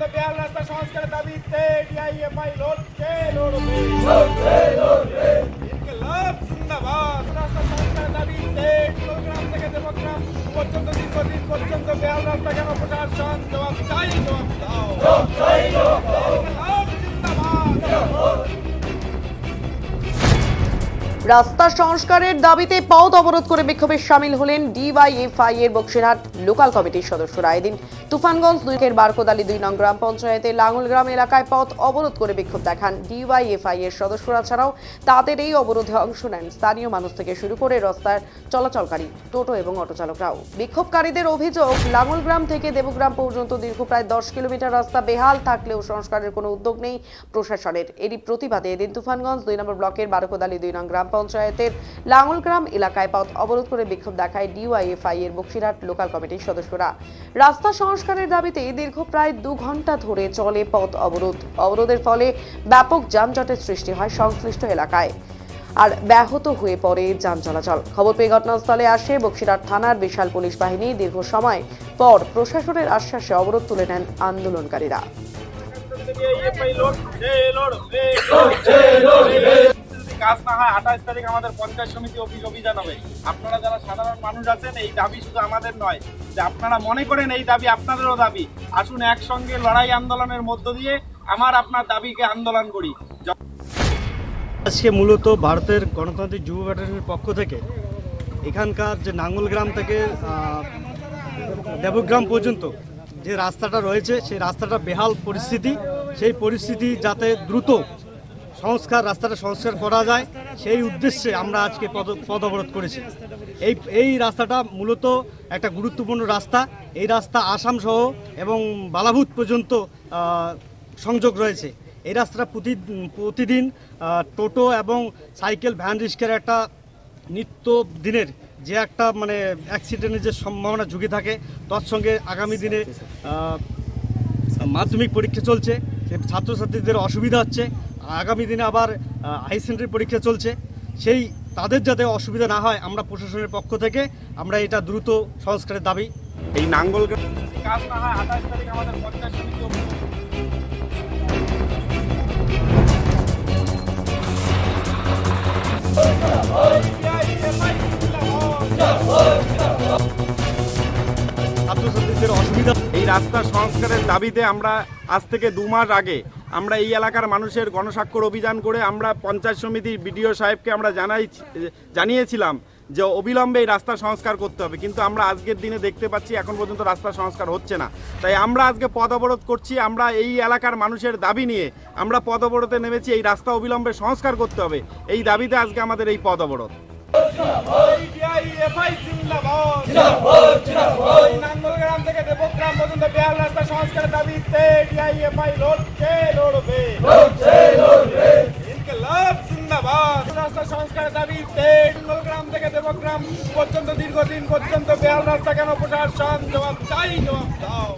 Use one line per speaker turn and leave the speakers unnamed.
পর্যন্ত বেহাল রাস্তা সংস্কারের দাবিতে ডিআইএফআই লড়ছে লড়বে। ইনকলাব জিন্দাবাদ। রাস্তা সংস্কারের দাবিতে গ্রাম থেকে দেবগ্রাম পর্যন্ত দীর্ঘদিন পর্যন্ত বেহাল রাস্তা কেন প্রশাসন জবাব চাই জবাব দাও। ইনকলাব
রাস্তা সংস্কারের দাবিতে পথ অবরোধ করে বিক্ষোভে সামিল হলেন ডিওয়াইএফআই এর বক্সিরহাট লোকাল কমিটির সদস্যরা। এদিন তুফানগঞ্জ, দুইকের বারকোদালি দুই নং গ্রাম পঞ্চায়েতের লাঙ্গলগ্রাম এলাকায় পথ অবরোধ করে বিক্ষোভ দেখান ডিওয়াইএফআই এর সদস্যরা। ছাড়াও তাদের এই অবরোধে অংশ নেন স্থানীয় মানুষ থেকে শুরু করে রাস্তার চলাচলকারী টোটো এবং অটো চালকরাও বিক্ষোভকারীদের অভিযোগ লাঙ্গলগ্রাম থেকে দেবগ্রাম পর্যন্ত দীর্ঘ প্রায় দশ কিলোমিটার রাস্তা বেহাল থাকলেও সংস্কারের কোনো উদ্যোগ নেই প্রশাসনের। এরই প্রতিবাদে এদিন তুফানগঞ্জ, দুই নম্বর ব্লকের বারকোদালি দুই নং গ্রাম পঞ্চায়েতের লাঙ্গলগ্রাম এলাকায় পথ অবরোধ করে বিক্ষোভ দেখায় ডিওয়াইএফআই এর বক্সিরহাট লোকাল কমিটির সদস্যরা। রাস্তা সংস্কারের দাবিতে দীর্ঘ প্রায় দু ঘণ্টা ধরে চলে পথ অবরোধ। অবরোধের ফলে ব্যাপক যানজটের সৃষ্টি হয় সংশ্লিষ্ট এলাকায়। আর ব্যাহত হয়ে পড়ে যান চলাচল। খবর পেয়ে ঘটনাস্থলে আসে বক্সিরহাট থানার বিশাল পুলিশ বাহিনী। দীর্ঘ সময় পর প্রশাসনের আশ্বাসে অবরোধ তুলে নেন আন্দোলনকারীরা।
কাজ না হয় আঠাশ তারিখ আমাদের পঞ্চায়েত সমিতি অফিস অভিযান হবে। আপনারা যারা সাধারণ মানুষ আছেন, এই দাবি শুধু আমাদের নয়, যে আপনারা মনে করেন এই দাবি আপনাদেরও দাবি। আসুন একসঙ্গে লড়াই আন্দোলনের মধ্য দিয়ে আমার আপনার দাবিকে আন্দোলন করি।
আজকে মূলত ভারতের গণতান্ত্রিক যুব ব্যাটালিয়নের পক্ষ থেকে এখানকার যে নাঙ্গলগ্রাম থেকে দেবগ্রাম পর্যন্ত যে রাস্তাটা রয়েছে, সেই রাস্তাটা বেহাল পরিস্থিতি। সেই পরিস্থিতি যাতে দ্রুত সংস্কার, রাস্তাটা সংস্কার করা যায়। সেই উদ্দেশ্যে আমরা আজকে পদ অবরোধ করেছি। এই এই রাস্তাটা মূলত একটা গুরুত্বপূর্ণ রাস্তা। এই রাস্তা আসাম সহ এবং বালাভূত পর্যন্ত সংযোগ রয়েছে। এই রাস্তাটা প্রতি, প্রতিদিন টোটো এবং সাইকেল, ভ্যান রিক্সার একটা নিত্য দিনের যে একটা মানে অ্যাক্সিডেন্টের যে সম্ভাবনা ঝুঁকি থাকে, তৎসঙ্গে আগামী দিনে মাধ্যমিক পরীক্ষা চলছে। ছাত্রছাত্রীদের অসুবিধা হচ্ছে। আগামী দিনে আবার হাই সেকেন্ডারি পরীক্ষা চলছে। সেই তাদের যাতে অসুবিধা না হয় আমরা প্রশাসনের পক্ষ থেকে আমরা এটা দ্রুত সংস্কারের দাবি।
এই নাঙ্গল কাজ না হয় আঠাশ তারিখ আমাদের পঞ্চায়েত সমিতি
ছাত্রছাত্রীদের অসুবিধা
এই রাস্তা সংস্কারের দাবিতে আমরা আজ থেকে দু মাস আগে আমরা এই এলাকার মানুষের গণস্বাক্ষর অভিযান করে আমরা পঞ্চায়েত সমিতির বিডিও সাহেবকে আমরা জানাই, জানিয়েছিলাম যে অবিলম্বে এই রাস্তা সংস্কার করতে হবে। কিন্তু আমরা আজকের দিনে দেখতে পাচ্ছি এখন পর্যন্ত রাস্তা সংস্কার হচ্ছে না। তাই আমরা আজকে পদ অবরোধ করছি, আমরা এই এলাকার মানুষের দাবি নিয়ে আমরা পদ অবরোধে নেমেছি, এই রাস্তা অবিলম্বে সংস্কার করতে হবে। এই দাবিতে আজকে আমাদের এই পদ অবরোধ। দেবগ্রাম পর্যন্ত বেহাল রাস্তা সংস্কারের দাবিতে ডিআইএফআই লড়ছে লড়বে? ইনকলাব জিন্দাবাদ। রাস্তা সংস্কারের দাবিতে গ্রাম থেকে দেবগ্রাম পর্যন্ত দীর্ঘদিন পর্যন্ত বেহাল রাস্তা কেন প্রশাসন? জবাব চাই জবাব দাও।